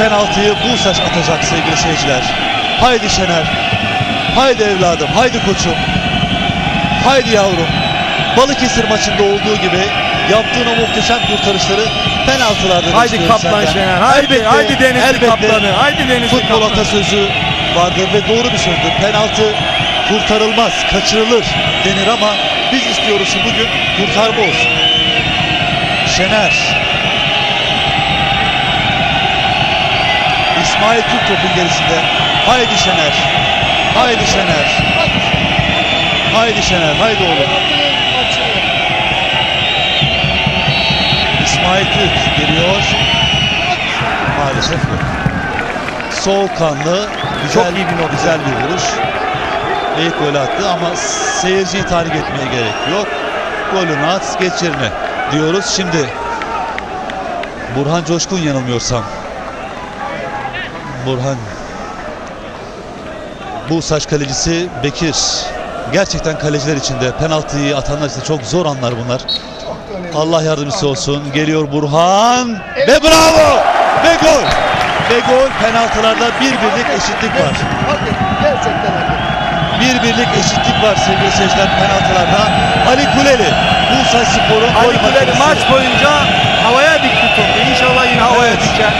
penaltıyı Busaş atacak sevgili seyirciler. Haydi Şener. Haydi evladım. Haydi koçum. Haydi yavrum. Balıkesir maçında olduğu gibi yaptığın o muhteşem kurtarışları penaltılarda da Haydi Kaplan senden. Şener. Haydi, Elbette, haydi Denizli elbette Kaplanı. Haydi Denizli Futbol Kaplanı. atasözü vardır ve doğru bir sözdür. Penaltı kurtarılmaz, kaçırılır denir ama biz istiyoruz ki bugün kurtarma olsun. Şener. İsmail Türk topun gerisinde. Haydi Şener. Haydi Şener. Haydi Şener. Haydi oğlum. İsmail Türk geliyor. Maalesef yok. Soğukkanlı, güzel, Çok iyi bir güzel bir vuruş. İlk gol attı ama seyirciyi tahrik etmeye gerek yok. Golünü at, geç yerine diyoruz. Şimdi Burhan Coşkun yanılmıyorsam. Burhan bu saç kalecisi Bekir. Gerçekten kaleciler içinde, penaltıyı atanlar için çok zor anlar bunlar. Allah yardımcısı olsun. Geliyor Burhan ve bravo! Ve gol! Ve gol penaltılarda bir birlik eşitlik var. Gerçekten. Bir birlik eşitlik var sevgili seyirciler penaltılarda. Ali Kuleli Bursa Spor'un Ali Kuleli maç boyunca havaya dikti topu. İnşallah yine havaya Evet. diker.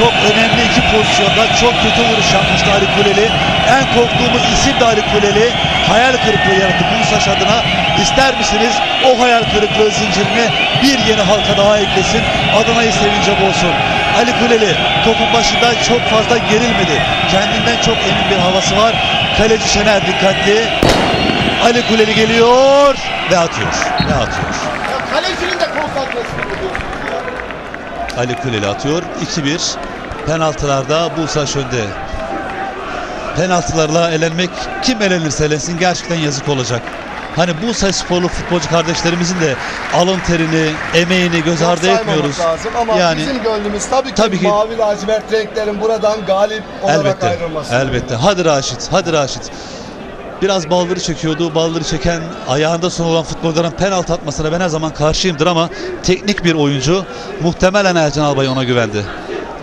Çok önemli iki pozisyonda çok kötü vuruş yapmıştı Ali Kuleli. En korktuğumuz isim de Ali Kuleli. Hayal kırıklığı yarattı Bursaş adına. İster misiniz o hayal kırıklığı zincirine bir yeni halka daha eklesin. Adana'yı sevince olsun. Ali Kuleli topun başında çok fazla gerilmedi. Kendinden çok emin bir havası var. Kaleci Şener dikkatli. Ali Kuleli geliyor ve atıyor. Ve atıyor. Ya kalecinin de konsantrasını buluyorsun ya. Ali Kuleli atıyor. 2-1. Penaltılarda Bursaş önde. Penaltılarla elenmek kim elenirse elensin gerçekten yazık olacak. Hani Bursa sporlu futbolcu kardeşlerimizin de alın terini, emeğini göz ardı etmiyoruz. lazım ama Yani bizim gönlümüz tabii ki, Tabii ki- mavi lacivert renklerin buradan galip olarak elbette, ayrılması. elbette. Hadi Raşit, hadi Raşit. Biraz balları çekiyordu. Balları çeken ayağında son olan futbolcuların penaltı atmasına ben her zaman karşıyımdır ama teknik bir oyuncu. Muhtemelen Ercan Albay ona güvendi.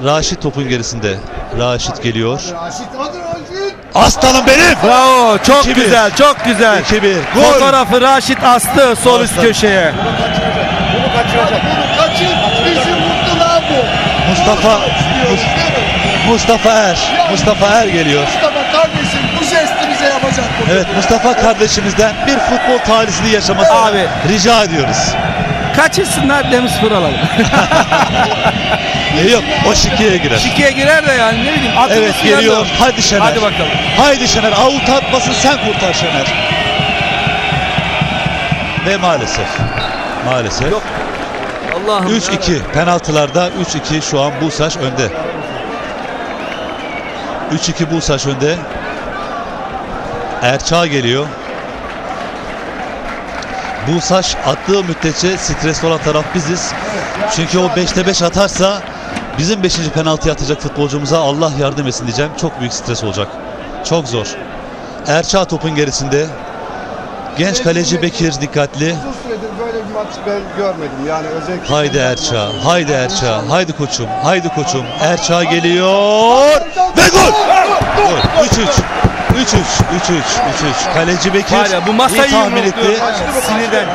Raşit topun gerisinde. Raşit geliyor. Aslanım benim. Bravo. Çok 2-1. güzel. Çok güzel. 2-1. Gol. Fotoğrafı Raşit astı sol üst Aslan. köşeye. Bunu kaçıracak. Bunu kaçır. Bizi mutlular bu. Mustafa? Mustafa Er. Mustafa Er geliyor. Mustafa kardeşim bu jesti bize yapacak bu. Evet Mustafa kardeşimizden bir futbol talihsini yaşamasını Abi. rica ediyoruz. Kaçırsınlar Demirspor alalım. E yok o şikiye girer. Şikiye girer de yani ne bileyim. atılır Evet suya geliyor. da- Hadi Şener. Hadi bakalım. Haydi Şener. Avut atmasın sen kurtar Şener. Ve maalesef. Maalesef. Yok. Allah'ım. 3-2 penaltılarda 3-2 şu an Busaş önde. 3-2 Busaş önde. Erçağ geliyor. Busaş attığı müddetçe stresli olan taraf biziz. Çünkü o 5'te 5 atarsa bizim 5. penaltı atacak futbolcumuza Allah yardım etsin diyeceğim. Çok büyük stres olacak. Çok zor. Erçağ topun gerisinde. Genç kaleci Bekir dikkatli. Uzun süredir böyle bir maç ben görmedim. Yani özellikle. Haydi Erça, haydi Erça, haydi koçum, haydi koçum. Erça geliyor ve gol! Gol. 3-3. 3-3, 3-3, 3-3. Kaleci Bekir Var ya bu iyi masayı tahmin etti. yumrukluyor. Sinirden.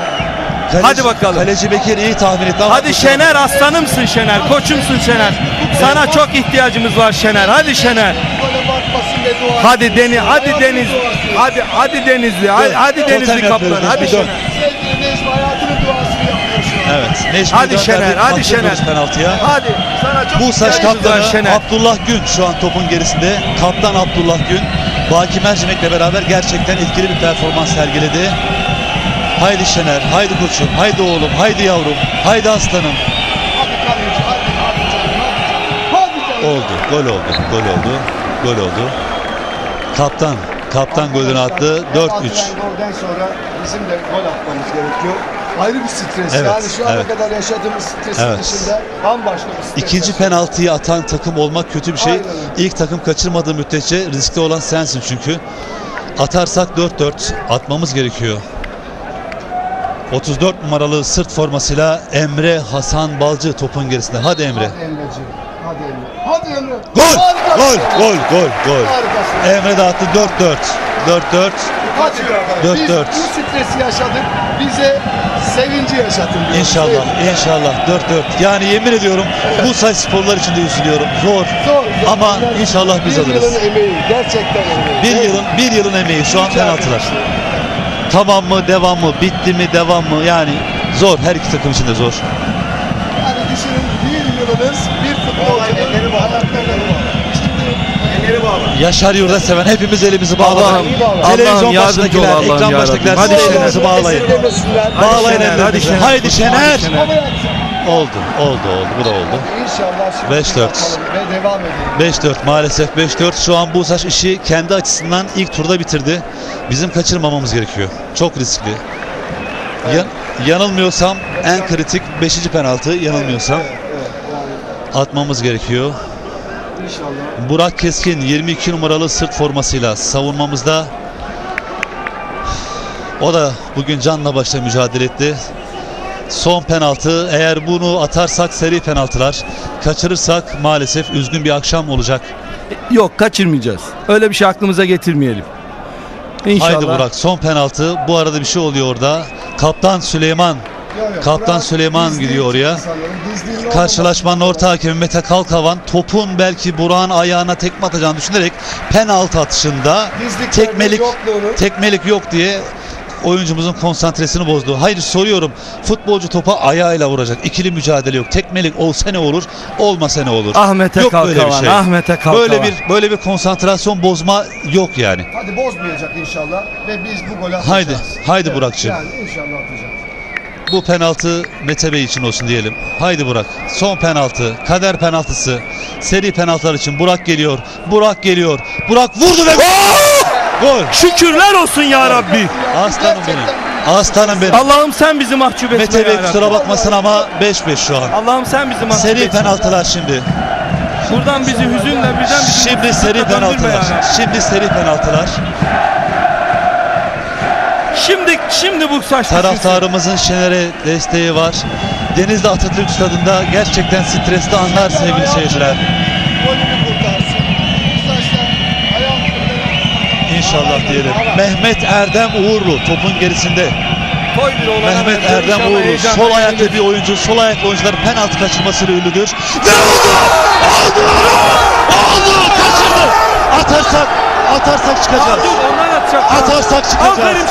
Kaleci- Hadi bakalım. Kaleci Bekir iyi tahmin etti ama Hadi Şener aslanımsın Şener. Koçumsun Şener. Sana çok ihtiyacımız var Şener. Hadi Şener. Hadi Deniz, hadi Deniz. Hadi hadi Denizli. Hadi, hadi Totem Denizli yapıyoruz kaplan. biz, Hadi bir. Şener. Evet. Necmi Hadi gönderdi, Şener, hadi Şener. penaltıya. Hadi. Sana çok Bu saç ihtiyacımız var kaptanı Şener. Abdullah Gün şu an topun gerisinde. Kaptan Abdullah Gün. Baki Mercimek'le beraber gerçekten etkili bir performans sergiledi. Haydi Şener, haydi koçum, haydi oğlum, haydi yavrum, haydi aslanım. Oldu, gol oldu, gol oldu, gol oldu. Kaptan, kaptan golünü attı. 4-3. Atılan golden sonra bizim de gol atmamız gerekiyor. Ayrı bir stres. Evet, yani şu ana evet. kadar yaşadığımız stresin Evet. dışında bambaşka bir stres. İkinci penaltıyı atan takım olmak kötü bir şey. Aynen. İlk takım kaçırmadığı müddetçe riskli olan sensin çünkü. Atarsak 4-4 atmamız gerekiyor. 34 numaralı sırt formasıyla Emre Hasan Balcı topun gerisinde. Hadi Emre. Hadi Emreciğim. Hadi Emre. Hadi Emre. Gol! Harikasın Gol! Emre. Gol! Gol! Gol! Harikasın. Emre de attı 4-4. 4-4. Hadi. Dört, Biz dört. bu stresi yaşadık. Bize sevinci yaşatın. diyorum. İnşallah, inşallah 4-4. Yani yemin ediyorum bu sayı sporlar için de üzülüyorum. Zor. Zor. Ama Yani inşallah biz bir alırız. yılın emeği. Gerçekten emeği. Bir Evet. yılın bir yılın emeği şu an Mükemmel. penaltılar. Tamam mı, devam mı, bitti mi, devam mı? Yani zor. Her iki takım için de zor. Yani düşünün bir yılınız bir futbolcunun hayatlarını Şimdi Yaşar Yurda seven hepimiz elimizi bağlayalım. Allah'ım, Televizyon başındakiler, ekran başındakiler Hadi siz elinizi bağlayın. Bağlayın ellerinizi. Şener. Haydi Şener. Oldu, oldu, oldu. Bu da oldu. İnşallah şimdi 5-4. yapalım ve devam edelim. 5-4 maalesef 5-4. Şu an Busaş işi kendi açısından ilk turda bitirdi. Bizim kaçırmamamız gerekiyor. Çok riskli. Yan- yanılmıyorsam en kritik 5. penaltı yanılmıyorsam Evet, evet. Atmamız gerekiyor. İnşallah. Burak Keskin 22 numaralı sırt formasıyla savunmamızda. O da bugün canla başla mücadele etti. Son penaltı. Eğer bunu atarsak seri penaltılar. Kaçırırsak maalesef üzgün bir akşam olacak. Yok kaçırmayacağız. Öyle bir şey aklımıza getirmeyelim. İnşallah. Haydi Burak son penaltı. Bu arada bir şey oluyor orada. Kaptan Süleyman Kaptan Süleyman gidiyor oraya. karşılaşmanın orta hakemi Mete Kalkavan topun belki Burak'ın ayağına tekme atacağını düşünerek penaltı atışında tekmelik tekmelik yok diye oyuncumuzun konsantresini bozdu. Hayır soruyorum. Futbolcu topa ayağıyla vuracak. İkili mücadele yok. Tekmelik olsa ne olur, olmasa ne olur? Ahmet'e Yok böyle bir Kalkavan. şey. Ahmet'e Kalkavan. Böyle bir böyle bir konsantrasyon bozma yok yani. Hadi bozmayacak inşallah ve biz bu golü atacağız. Haydi, haydi Burak'cığım. Yani inşallah atacağız. Bu penaltı Mete Bey için olsun diyelim. Haydi Burak. Son penaltı. Kader penaltısı. Seri penaltılar için Burak geliyor. Burak geliyor. Burak vurdu ve gol. Şükürler olsun ya Rabbi. Aslanım benim. Aslanım benim. Allah'ım sen bizi mahcup etme Mete Bey ya kusura Rabbi. bakmasın ama 5-5 şu an. Allah'ım sen bizi mahcup Seri etme. penaltılar şimdi. Buradan bizi hüzünle birden bizi Şimdi seri penaltılar. Şimdi seri penaltılar. Şimdi şimdi bu saç Taraftarımızın Şener'e desteği var. Denizli Atatürk Stadı'nda gerçekten stresli anlar sevgili seyirciler. İnşallah diyelim. Mehmet Erdem Uğurlu topun gerisinde. Mehmet Erdem Uğurlu sol ayaklı bir oyuncu. Sol ayaklı oyuncular penaltı kaçırmasıyla ünlüdür. Ve oldu! Oldu! Oldu! Kaçırdı! Atarsak atarsak çıkacağız. dur ondan atacak. Atarsak çıkacağız. Aferin.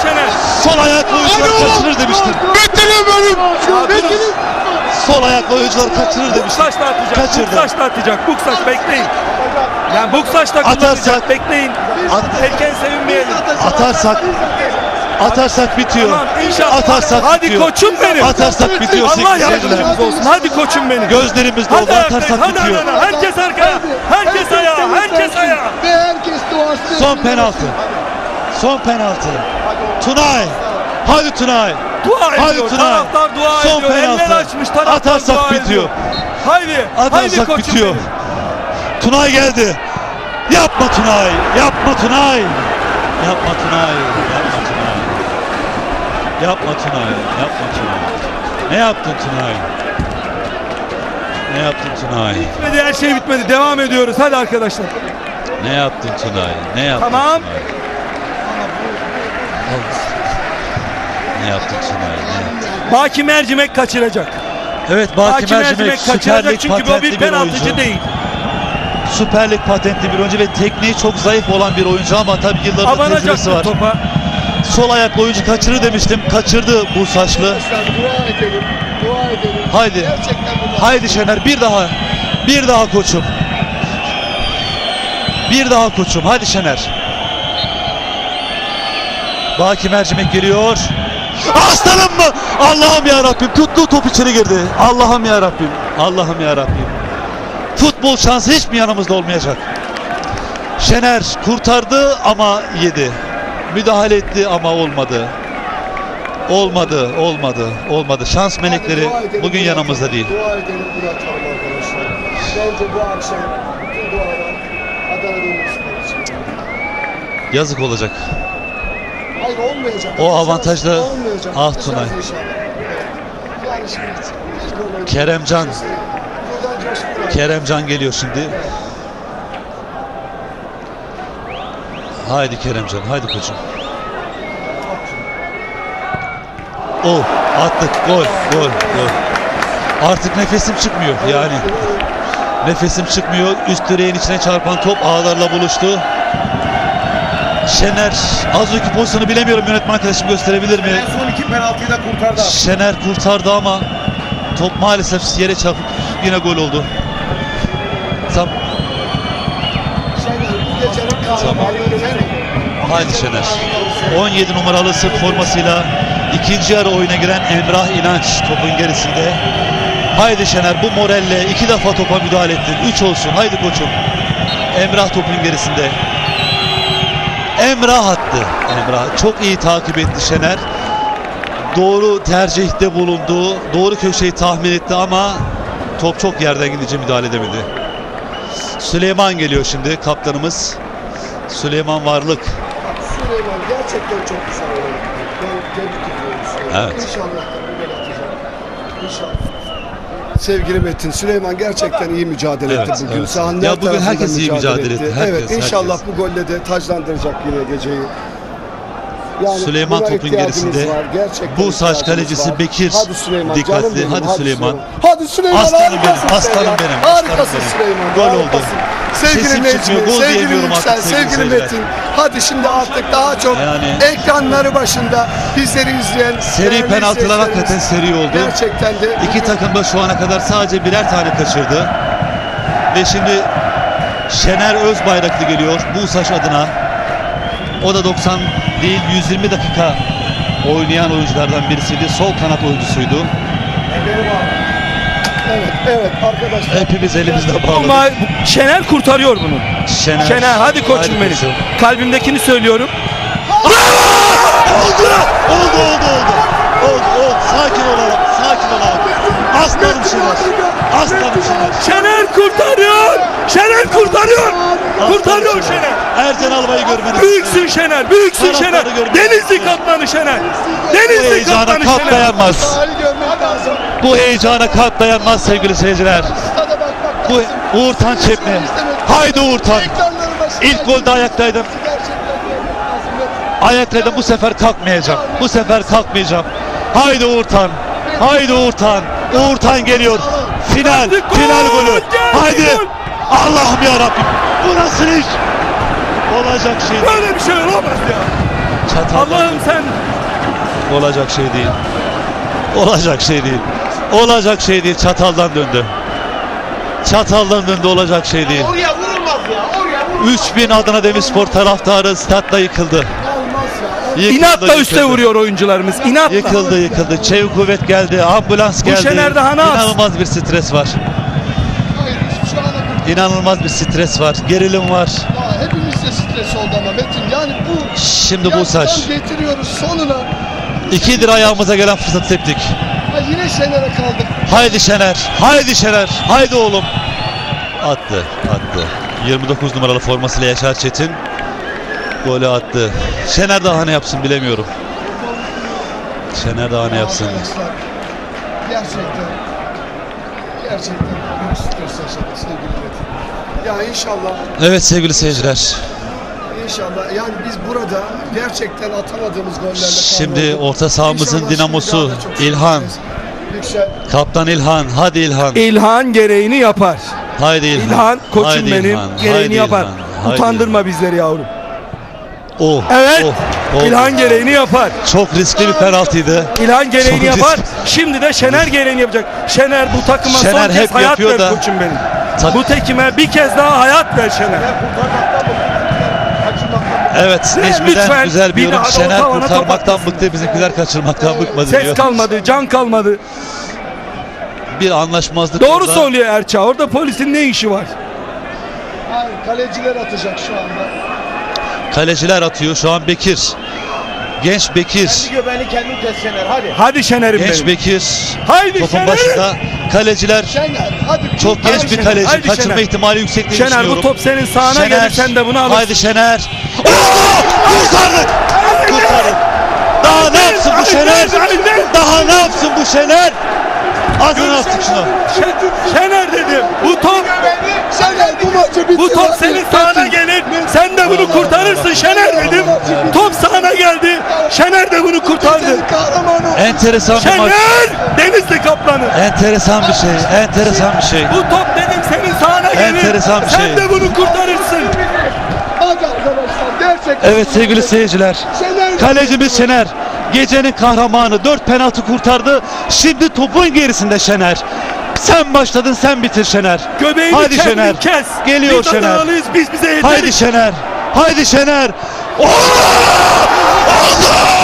Sol ayaklı oyuncular kaçırır demiştim. Bitirin benim. Bitirin. Sol ayaklı oyuncular kaçırır demiştim. Buksaçla atacak. Kaçırdı. Buksaçla atacak. Buksaç bekleyin. Yani Buksaçla Atarsak- kullanacak. Bekleyin. At- Erken sevinmeyelim. Atarsak atarsak bitiyor. Tamam inşallah. Atarsak Hadi bitiyor. koçum benim. Atarsak bitiyor Allah yardımcımız olsun. Hadi koçum benim. Gözlerimiz Hadi doldu. Atarsak Hadi bitiyor. hadi hadi. Herkes arkaya. Herkes ayağa. Herkes ayağa. Ve herkes duası. Son penaltı. Son penaltı. Tunay. Hadi Tunay. Dua Hadi ediyor. Tunay. Taraftar dua Son ediyor. penaltı. Eller açmış. Taraftar Atarsak dua bitiyor. ediyor. Haydi. Haydi Atarsak koçum bitiyor. benim. Tunay geldi. Yapma Tunay. Yapma Tunay. Yapma Tunay. Yapma Tunay. Yapma Tunay. Yapma Tunay. Ne yaptın Tunay? Ne yaptın Tunay? Bitmedi her şey bitmedi. Devam ediyoruz. Hadi arkadaşlar. Ne yaptın Tunay? Ne yaptın Tamam. Tunay? Ne yaptın Tunay? Ne yaptın? Baki Mercimek kaçıracak. Evet Baki, Baki Mercimek Mercimek Süper kaçıracak çünkü patentli bir bir penaltıcı oyuncu. değil. Süper Lig patentli bir oyuncu ve tekniği çok zayıf olan bir oyuncu ama tabii yılların tecrübesi Abanacaktır var. topa. Sol ayaklı oyuncu kaçırır demiştim. Kaçırdı bu saçlı. Haydi. Haydi Şener bir daha. Bir daha koçum. Bir daha koçum. Hadi Şener. Baki Mercimek geliyor. Aslanım mı? Allah'ım ya Rabbim. Tuttuğu top içeri girdi. Allah'ım ya Rabbim. Allah'ım ya Rabbim. Futbol şansı hiç mi yanımızda olmayacak? Şener kurtardı ama yedi. Müdahale etti ama olmadı. Olmadı, olmadı, olmadı. Şans melekleri bugün yanımızda değil. Dua edelim bunu atalım arkadaşlar. Bence bu akşam bütün dualar Adana Demirspor için. Yazık olacak. Hayır olmayacak. O avantajla- Olmayacak. Ah Tunay. Evet. Yani şimdi Keremcan. Keremcan geliyor şimdi. Haydi Keremcan, haydi koçum. Oh, attık. Gol, gol, gol. Artık nefesim çıkmıyor yani. Nefesim çıkmıyor. Üst direğin içine çarpan top ağlarla buluştu. Şener az önceki pozisyonu bilemiyorum yönetmen arkadaşım gösterebilir mi? En son iki penaltıyı da kurtardı. Şener kurtardı ama top maalesef yere çarpıp yine gol oldu. Tam kahramanı. haydi Şener. 17 numaralı Sırp formasıyla ikinci yarı oyuna giren Emrah İnanç topun gerisinde. Haydi Şener bu moralle iki defa topa müdahale ettin. 3 olsun haydi koçum. Emrah topun gerisinde. Emrah attı. Emrah çok iyi takip etti Şener. Doğru tercihte bulundu. Doğru köşeyi tahmin etti ama top çok yerden gidince müdahale edemedi. Süleyman geliyor şimdi kaptanımız. Süleyman Varlık. Süleyman gerçekten çok güzel oynadı. Ben tebrik ediyorum Süleyman. Evet. İnşallah da gol atacak. İnşallah. Sevgili Metin, Süleyman gerçekten iyi mücadele Evet, etti bugün. evet. Sahanın Ya her bugün tarafında herkes iyi mücadele etti. Herkes, evet, inşallah herkes. bu golle de taclandıracak yine geceyi. Yani Süleyman topun gerisinde. Bu saç kalecisi var. Bekir. Hadi Süleyman, Dikkatli, canım benim, hadi Süleyman. Hadi Süleyman, Aslanım benim, aslanım benim, Harikasın. Süleyman. Gol oldu. Sevgili gol sevgili Yüksel, sevgili. Metin. Hadi şimdi artık daha çok Yani- ekranları başında bizleri izleyen Seri penaltılar hakikaten seri oldu. Gerçekten de İki takım da şu ana kadar sadece birer tane kaçırdı. Ve şimdi Şener Özbayraklı geliyor Buğsaş adına. O da 90 değil 120 dakika oynayan oyunculardan birisiydi. Sol kanat oyuncusuydu. evet evet arkadaşlar. Hepimiz elimizde Ama bağladık. Şener kurtarıyor bunu. Şener, Şener hadi koçum benim. koçum. Kalbimdekini söylüyorum. Oldu! Oldu oldu oldu. Oldu oldu. Sakin olalım. Sakin olalım. Aslanım Şener. Aslanım Şener. Şener kurtarıyor. Şener kurtarıyor. Kurtarıyor Aslanım Şener. Ercan Albay'ı görmeniz. Büyüksün Şener. Büyüksün Şener. Denizli kaptanı Şener. Bu Denizli heyecana Şener. Sahayı görmek lazım. Bu heyecana kalp dayanmaz sevgili seyirciler. Bu lazım. Uğurtan Çepni. Haydi. Ekranların başında İlk golde ayaktaydım. Ayaktaydım bu sefer kalkmayacağım. Bu sefer kalkmayacağım. Haydi Uğurtan. Haydi Uğurtan. Uğurtan geliyor. Final. Geldi gol, Final golü. geldi Haydi. gol. Allah'ım ya Rabbim. Bu nasıl iş? Olacak şey değil. Böyle bir şey olamaz ya. Çataldan Allah'ım sen Olacak şey değil. Olacak şey değil. Olacak şey değil. Çataldan döndü. Çataldan döndü olacak şey değil. Oraya vurulmaz ya. Oraya vurulmaz. 3000 Adana Demirspor taraftarı statta yıkıldı. Ya. Yıkıldı, inatla üste yıkıldı. vuruyor oyuncularımız. İnatla. Yıkıldı yıkıldı. Çevik kuvvet geldi. Ambulans geldi. Şener daha ne yapsın? İnanılmaz bir stres var. İnanılmaz bir stres var. Gerilim var. ya hepimizde stres oldu ama Metin yani bu Şimdi bu saç. getiriyoruz sonuna. İkidir ayağımıza gelen fırsatı teptik. Ha, yine Şener'e kaldık. Haydi Şener. Haydi Şener. Haydi oğlum. Attı. Attı. 29 numaralı formasıyla Yaşar Çetin. Golü attı. Şener daha ne yapsın bilemiyorum. Şener daha ne yapsın. Gerçekten gerçekten. Ya inşallah Evet sevgili seyirciler. İnşallah yani biz burada gerçekten atamadığımız gollerle Şimdi orta sahamızın İnşallah dinamosu İlhan. Yüksel. Kaptan İlhan. Hadi İlhan. İlhan gereğini yapar. Haydi İlhan. İlhan koçum Haydi benim İlhan, gereğini haydi yapar. İlhan, haydi Utandırma bizleri yavrum. Oh, Evet. oh, oh. İlhan gereğini yapar. Çok riskli bir penaltıydı. İlhan gereğini Çok yapar. riskli. Şimdi de Şener gereğini yapacak. Şener bu takıma Şener son hep kez hayat ver da- koçum benim. Tak- Bu tekime bir kez daha hayat ver Şener. Evet Lütfen, Necmi'den güzel bir yorum. Şener kurtarmaktan bıktı. Bizimkiler kaçırmaktan bıkmadı Ses diyor. kalmadı, can kalmadı. Bir anlaşmazlık Doğru orada. söylüyor Erça. Orada polisin ne işi var? Hayır, kaleciler atacak şu anda. Kaleciler atıyor. Şu an Bekir. Genç Bekir. göbeğini kendin kes Şener hadi. Hadi Şener'im Genç benim. Bekir. Haydi Topun Şener. başında. Kaleciler Şener hadi. çok genç bir Şener, kaleci. haydi Kaçırma Şener. ihtimali yüksek diye Şener bu düşünüyorum. top senin sağına gelir sen de bunu alırsın. Haydi Şener. Oo! Kurtardık. Kurtardık. Daha ne yapsın bu Şener? Daha ne yapsın bu Şener? Şunu. Şe- Şener dedim. Bu top Şener bu maçı bitir. bu top senin sahana gelir. Sen de bunu kurtarırsın Şener dedim. Top sahana geldi. Şener de bunu kurtardı. Enteresan bir maç. Şener! Denizli Kaplanı. Enteresan bir şey. Enteresan bir şey. Bu top dedim senin sahana gelir. Enteresan bir Sen şey. de bunu kurtarırsın. Hadi arkadaşlar gerçekten. Evet sevgili seyirciler. Şener. Kalecimiz Şener. Gecenin kahramanı 4 penaltı kurtardı. Şimdi topun gerisinde Şener. Sen başladın sen bitir Şener. Göbeğini Hadi kendin Şener. kes. Geliyor Biz Şener. Adanalıyız, biz bize yeteriz. Haydi Şener. Haydi Şener. Oh! Allah!